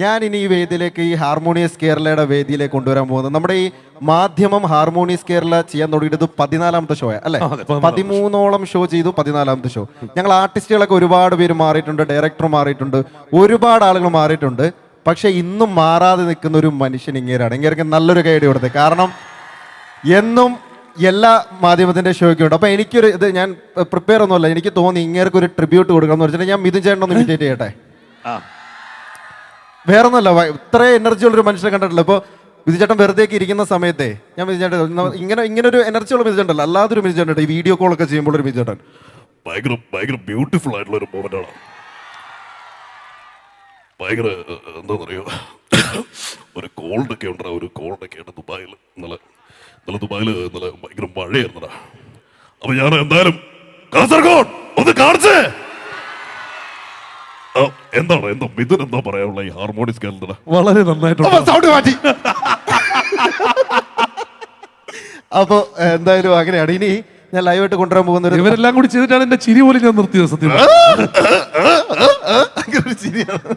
ഞാൻ ഇനി ഈ വേദിയിലേക്ക് ഈ ഹാർമോണിയസ് കേരളയുടെ വേദിയിലേക്ക് കൊണ്ടുവരാൻ പോകുന്നത്. നമ്മുടെ ഈ മാധ്യമം ഹാർമോണിയസ് കേരള ചെയ്യാൻ തുടങ്ങിയത് പതിനാലാമത്തെ ഷോ അല്ലെ? പതിമൂന്നോളം ഷോ ചെയ്തു പതിനാലാമത്തെ ഷോ ഞങ്ങൾ ആർട്ടിസ്റ്റുകളൊക്കെ ഒരുപാട് പേര് മാറിയിട്ടുണ്ട് ഡയറക്ടർ മാറിയിട്ടുണ്ട് ഒരുപാട് ആളുകൾ മാറിയിട്ടുണ്ട്. പക്ഷെ ഇന്നും മാറാതെ നിൽക്കുന്ന ഒരു മനുഷ്യൻ ഇങ്ങേരാണ്. ഇങ്ങേർക്ക് നല്ലൊരു കൈഡി കൊടുത്തത് കാരണം എന്നും എല്ലാ മാധ്യമത്തിന്റെ ഷോയ്ക്കും ഉണ്ട്. അപ്പൊ എനിക്കൊരു ഇത് ഞാൻ പ്രിപ്പയർ ഒന്നുമല്ല. എനിക്ക് തോന്നി ഇങ്ങേർക്ക് ഒരു ട്രിബ്യൂട്ട് കൊടുക്കണം എന്ന് വെച്ചിട്ടുണ്ടെങ്കിൽ ഞാൻ മിഥുൻ ചേട്ടൻ ഒന്ന് ഇമിറ്റേറ്റ് ചെയ്യട്ടെ വേറെ ഒന്നല്ല ഇത്ര എനർജി ഉള്ളൊരു മനുഷ്യനെ കണ്ടിട്ടില്ല ഇപ്പോൾ വിധിചേട്ടൻ വെറുതെ ഒക്കെ ഇരിക്കുന്ന സമയത്തെ ഞാൻ വിധിച്ചേട്ടൻ ഇങ്ങനെ ഇങ്ങനെ ഒരു എനർജി ഉള്ള അല്ലാതെ ഒരു വിധിച്ചേട്ടൻ ഈ വീഡിയോ കോൾ ഒക്കെ ചെയ്യുമ്പോൾ ഒരു വിധിച്ചേട്ടൻ. ഭയങ്കര ഭയങ്കര ബ്യൂട്ടിഫുൾ ആയിട്ടുള്ള ഒരു മൂമെന്റ് ആണ്. ഭയങ്കര എന്താ പറയുക ഒരു കോൾഡ് ഒക്കെ ഉണ്ടാ ഒരു കോൾഡ് ഒക്കെ ഉണ്ട് ദുബായിൽ ഇന്നലെ ഇന്നലെ ദുബായിൽ ഇന്നലെ ഭയങ്കര മഴയായിരുന്നടാ. അപ്പൊ ഞാൻ എന്തായാലും കാസർഗോഡ് ഒന്ന് കാണിച്ചേ! എന്താണ് എന്താ മിഥുൻ എന്താ പറയാനുള്ള ഈ ഹാർമോണിയസ് കേരളത്തിലെ വളരെ നന്നായിട്ടുണ്ട് സൗണ്ട് മാറ്റി അപ്പോൾ എന്തായാലും അങ്ങനെയാണ് ഇനി ഞാൻ ലൈവായിട്ട് കൊണ്ടുവരാൻ പോകുന്ന ഇവരെല്ലാം കൂടി ചെയ്തിട്ടാണ് എന്റെ ചിരി പോലും ഞാൻ നിർത്തിയത് സത്യം അങ്ങനെ ഒരു ചിരിയാണ്